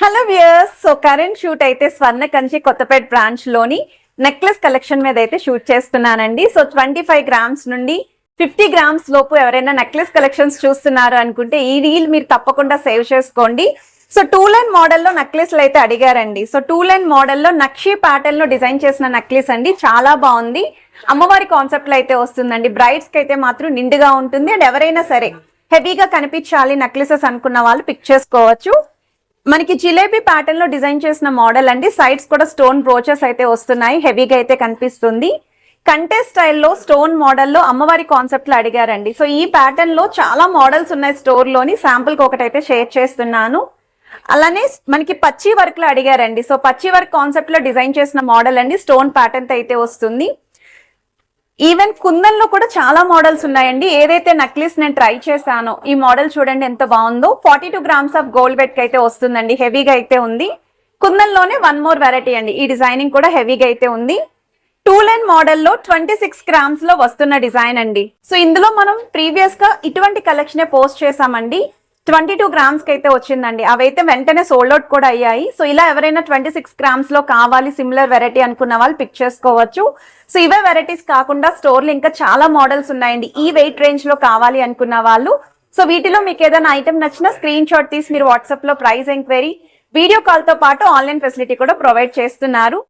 Hello viewers so current shoot అయితే స్వర్ణ కంచి కొత్తపేట బ్రాంచ్లోని necklace collection మీద అయితే షూట్ చేస్తున్నానండి. సో ట్వంటీ ఫైవ్ గ్రామ్స్ నుండి ఫిఫ్టీ గ్రామ్స్ లోపు ఎవరైనా నెక్లెస్ కలెక్షన్స్ చూస్తున్నారు అనుకుంటే ఈ రీల్ మీరు తప్పకుండా సేవ్ చేసుకోండి. సో టూ లైన్ మోడల్లో నెక్లెస్లు అయితే అడిగారండి. సో టూ లైన్ మోడల్లో నక్షి ప్యాటర్న్లో డిజైన్ చేసిన నెక్లెస్ అండి. చాలా బాగుంది. అమ్మవారి కాన్సెప్ట్లో అయితే వస్తుందండి. బ్రైడ్స్కి అయితే మాత్రం నిండుగా ఉంటుంది. అండ్ ఎవరైనా సరే హెవీగా కనిపించాలి నెక్లెసెస్ అనుకున్న వాళ్ళు పిక్ చేసుకోవచ్చు. మనకి జిలేబీ ప్యాటర్న్లో డిజైన్ చేసిన మోడల్ అండి. సైడ్స్ కూడా స్టోన్ బ్రోచెస్ అయితే వస్తున్నాయి. హెవీగా అయితే కనిపిస్తుంది. కంటే స్టైల్లో స్టోన్ మోడల్లో అమ్మవారి కాన్సెప్ట్లో అడిగారండి. సో ఈ ప్యాటర్న్లో చాలా మోడల్స్ ఉన్నాయి స్టోర్లోని. శాంపుల్ ఒకటైతే షేర్ చేస్తున్నాను. అలానే మనకి పచ్చి వర్క్లో అడిగారండి. సో పచ్చి వర్క్ కాన్సెప్ట్లో డిజైన్ చేసిన మోడల్ అండి. స్టోన్ ప్యాటర్న్ అయితే వస్తుంది. ఈవెన్ కుందన్లో కూడా చాలా మోడల్స్ ఉన్నాయండి ఏదైతే నక్లీస్ నేను ట్రై చేశానో ఈ మోడల్ చూడండి ఎంత బాగుందో. Forty two grams of gold bet అయితే వస్తుందండి హెవీగా అయితే ఉంది. కుందన్లోనే వన్ మోర్ వెరైటీ అండి. ఈ డిజైనింగ్ కూడా హెవీగా అయితే ఉంది. టూ లైన్ మోడల్లో ట్వంటీ సిక్స్ గ్రామ్స్లో వస్తున్న డిజైన్ అండి. సో ఇందులో మనం ప్రీవియస్గా ఇటువంటి కలెక్షన్ పోస్ట్ చేసామండి. ట్వంటీ టూ గ్రామ్స్కి అయితే వచ్చిందండి. అవైతే వెంటనే సోల్డ్ అవుట్ కూడా అయ్యాయి. సో ఇలా ఎవరైనా ట్వంటీ సిక్స్ గ్రామ్స్లో కావాలి సిమిలర్ వెరైటీ అనుకున్న వాళ్ళు పిక్ చేసుకోవచ్చు. సో ఇవే వెరైటీస్ కాకుండా స్టోర్లు ఇంకా చాలా మోడల్స్ ఉన్నాయండి. ఈ వెయిట్ రేంజ్లో కావాలి అనుకున్న వాళ్ళు. సో వీటిలో మీకు ఏదైనా ఐటమ్ నచ్చిన స్క్రీన్ షాట్ తీసి మీరు వాట్సాప్లో ప్రైస్ ఎంక్వైరీ వీడియో కాల్తో పాటు ఆన్లైన్ ఫెసిలిటీ కూడా ప్రొవైడ్ చేస్తున్నారు.